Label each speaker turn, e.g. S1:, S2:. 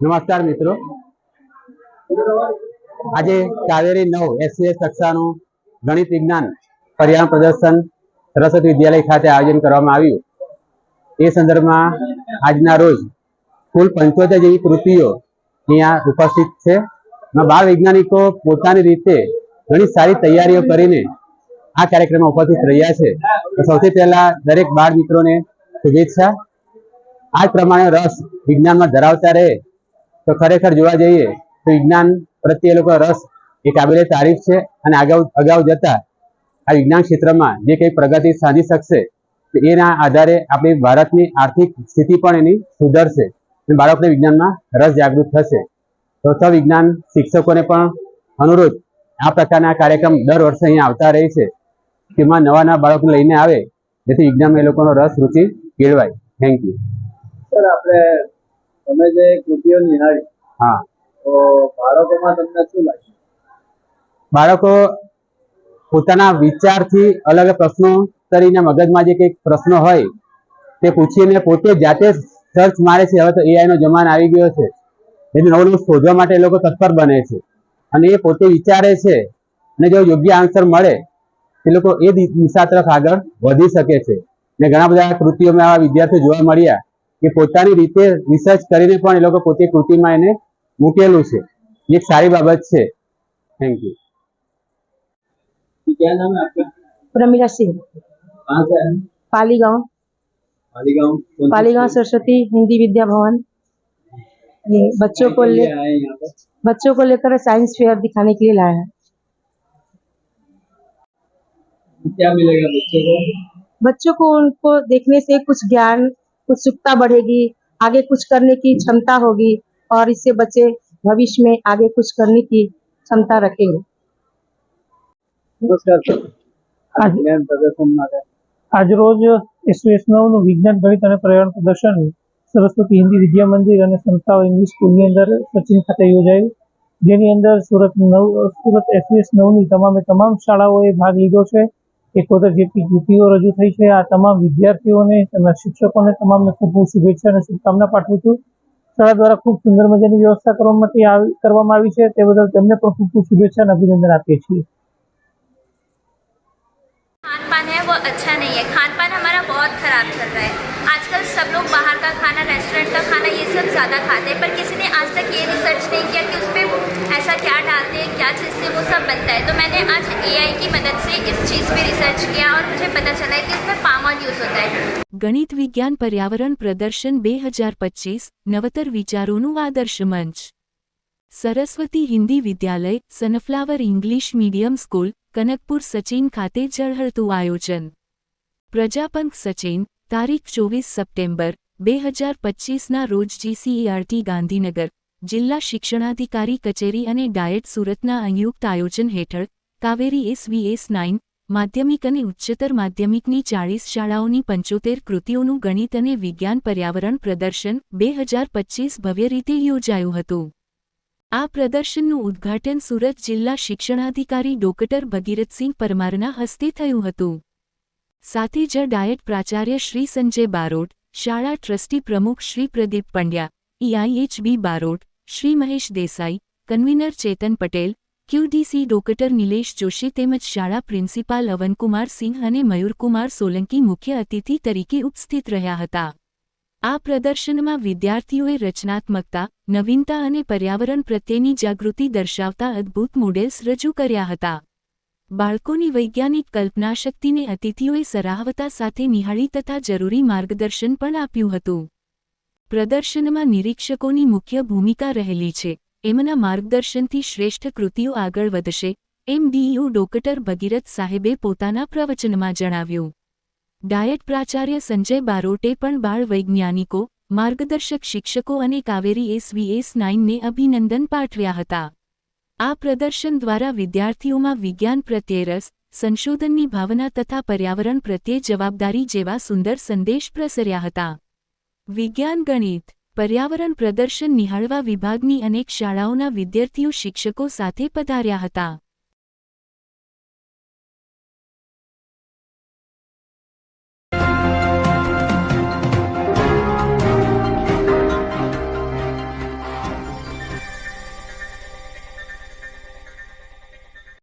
S1: નમસ્કાર
S2: મિત્રો. આજે કાવેરી નવ એસસીએસ કક્ષાનું ગણિત વિજ્ઞાન પર્યાવરણ પ્રદર્શન સરસ્વતી વિદ્યાલય ખાતે આયોજન કરવામાં આવ્યું. એ સંદર્ભમાં આજના રોજ કુલ પંચોતેર જેવી કૃતિઓ અહીંયા ઉપસ્થિત છે. બાળ વૈજ્ઞાનિકો પોતાની રીતે ઘણી સારી તૈયારીઓ કરીને આ કાર્યક્રમમાં ઉપસ્થિત રહ્યા છે. સૌથી પહેલા દરેક બાળ મિત્રોને શુભેચ્છા. આ જ પ્રમાણે રસ વિજ્ઞાનમાં ધરાવતા રહે તો ખરેખર જોવા જઈએ તો વિજ્ઞાન પ્રત્યે એ લોકો રસ એ કાબિલે તારીફ છે અને અગાઉ અગાઉ જતા આ વિજ્ઞાન ક્ષેત્રમાં જે કંઈ પ્રગતિ સાધી શકશે એના આધારે આપણી ભારતની આર્થિક સ્થિતિ પણ એની સુધરશે અને બાળકોને વિજ્ઞાનમાં રસ જાગૃત થશે. તો સૌ વિજ્ઞાન શિક્ષકોને પણ અનુરોધ. આ પ્રકારના કાર્યક્રમ દર વર્ષે અહીંયા આવતા રહે છે. તેમાં નવા નવા બાળકોને લઈને આવે, જેથી વિજ્ઞાનમાં એ લોકોનો રસ, રુચિ કેળવાય. થેન્ક યુ
S1: સર આપણે તમે જે કૃતિઓ નિહાળી
S2: હા.
S1: તો બાળકોમાં તમને શું લાગ્યું
S2: બાળકો પોતાના વિચારથી અલગ અલગ પ્રશ્નો કરીને મગજમાં જે કંઈક પ્રશ્નો હોય તે પૂછીને પોતે જાતે સર્ચ મારે છે હવે તો એઆઈનો નો જમાનો આવી ગયો છે. એટલે નવું નવું શોધવા માટે એ લોકો તત્પર બને છે. અને એ પોતે વિચારે છે અને જો યોગ્ય આન્સર મળે તે લોકો એ દિશા તરફ આગળ વધી શકે છે. ને ઘણા બધા કૃતિઓમાં આવા વિદ્યાર્થીઓ જોવા મળ્યા કે પોતાની રીતે રિસર્ચ કરીને પણ એ લોકો પોતે કૃતિમાં એને મૂકેલું છે એ એક સારી બાબત છે થેન્ક યુ
S1: क्या नाम है आपका
S3: प्रमीला सिंह
S1: कहाँ से है
S3: पाली गांव
S1: मालीगांव कौन सी
S3: पाली गांव
S1: स्कूल?
S3: सरस्वती हिंदी विद्या भवन ये बच्चों को
S1: के
S3: ले
S1: लिए आए हैं यहाँ पर
S3: बच्चों को लेकर साइंस फेयर दिखाने के लिए लाए हैं
S1: क्या मिलेगा बच्चे को
S3: बच्चों को उनको देखने से कुछ ज्ञान उत्सुकता बढ़ेगी आगे कुछ करने की क्षमता होगी और इससे बच्चे भविष्य में आगे कुछ करने की क्षमता रखेंगे
S1: નમસ્કાર સર
S4: આજ
S1: વિજ્ઞાન પ્રદર્શન માટે
S4: આજરોજ એસવીએસ નવનું વિજ્ઞાન ગણિત અને પર્યાવરણ પ્રદર્શન સરસ્વતી હિન્દી વિદ્યા મંદિર અને સંસ્થાઓ ઇંગ્લિશ સ્કૂલની અંદર સચિન ખાતે યોજાયું જેની અંદર સુરત નવ સુરત એસવીએસ નવની તમામે તમામ શાળાઓએ ભાગ લીધો છે એકોતેર જેટલી કૃતિઓ રજૂ થઈ છે આ તમામ વિદ્યાર્થીઓને તેમના શિક્ષકોને તમામને ખૂબ ખૂબ શુભેચ્છા અને શુભકામના પાઠવું છું શાળા દ્વારા ખૂબ સુંદર મજાની વ્યવસ્થા કરવા માટે આવી કરવામાં આવી છે તે બદલ તેમને પણ ખૂબ ખૂબ શુભેચ્છા અને અભિનંદન આપીએ છીએ
S5: खान पान है वो अच्छा नहीं है खान पान हमारा बहुत ख़राब चल रहा है आजकल सब लोग बाहर का खाना रेस्टोरेंट का खाना ये सब ज़्यादा खाते हैं पर किसी ने आज तक ये रिसर्च नहीं किया कि उसमें ऐसा क्या डालते हैं क्या चीज़ से वो सब बनता है तो मैंने आज एआई की मदद से इस चीज़ पे रिसर्च किया और मुझे पता चला है कि इसमें पाम ऑयल यूज़ होता है
S6: ગણિત વિજ્ઞાન પર્યાવરણ પ્રદર્શન બે હજાર પચીસ નવતર વિચારોનું આદર્શ મંચ સરસ્વતી હિન્દી વિદ્યાલય sunflower English medium school Kanakpur Sachin ખાતે ઝળહળતું આયોજન પ્રજાપંખ સચિન તારીખ ચોવીસ સપ્ટેમ્બર બે હજાર પચીસના રોજ જીસીઈઆરટી ગાંધીનગર જિલ્લા શિક્ષણાધિકારી કચેરી અને ડાયટ સુરતના સંયુક્ત આયોજન હેઠળ કાવેરી એસવીએસ નાઇન માધ્યમિક અને ઉચ્ચતર માધ્યમિકની ચાળીસ શાળાઓની પંચોતેર કૃતિઓનું ગણિત અને વિજ્ઞાન પર્યાવરણ પ્રદર્શન બે હજાર પચીસ ભવ્ય રીતે યોજાયું હતું. આ પ્રદર્શનનું ઉદ્ઘાટન સુરત જિલ્લા શિક્ષણાધિકારી ડોક્ટર ભગીરથસિંહ પરમારના હસ્તે થયું હતું. સાથે જ ડાયટ પ્રાચાર્ય શ્રી સંજય બારોટ, શાળા ટ્રસ્ટી પ્રમુખ Shri Pradeep Pandya, EIHB Barot Shri Mahesh Desai, convener Chetan Patel QDC doctor Nilesh Joshi તેમજ શાળા પ્રિન્સિપાલ અવનકુમાર સિંહ અને મયુરકુમાર સોલંકી મુખ્ય અતિથિ તરીકે ઉપસ્થિત રહ્યા હતા. આ પ્રદર્શનમાં વિદ્યાર્થીઓએ રચનાત્મકતા, નવીનતા અને પર્યાવરણ પ્રત્યેની જાગૃતિ દર્શાવતા અદ્ભુત મોડેલ્સ રજૂ કર્યા હતા. બાળકોની વૈજ્ઞાનિક કલ્પનાશક્તિને અતિથિઓએ સરાહવતા સાથે નિહાળી તથા જરૂરી માર્ગદર્શન પણ આપ્યું હતું. પ્રદર્શનમાં નિરીક્ષકોની મુખ્ય ભૂમિકા રહેલી છે. એમના માર્ગદર્શનથી શ્રેષ્ઠ કૃતિઓ આગળ વધશે, એમ ડીયુ ડોક્ટર ભગીરથ સાહેબે પોતાના પ્રવચનમાં જણાવ્યું. ડાયટ પ્રાચાર્ય સંજય બારોટે પણ બાળ વૈજ્ઞાનિકો, માર્ગદર્શક શિક્ષકો અને કાવેરી એસવીએસ નાઇનને અભિનંદન પાઠવ્યા હતા. આ પ્રદર્શન દ્વારા વિદ્યાર્થીઓમાં વિજ્ઞાન પ્રત્યે રસ, સંશોધનની ભાવના તથા પર્યાવરણ પ્રત્યે જવાબદારી જેવા સુંદર સંદેશ પ્રસર્યા હતા. વિજ્ઞાન ગણિત પર્યાવરણ પ્રદર્શન નિહાળવા વિભાગની અનેક શાળાઓના વિદ્યાર્થીઓ શિક્ષકો સાથે પધાર્યા હતા.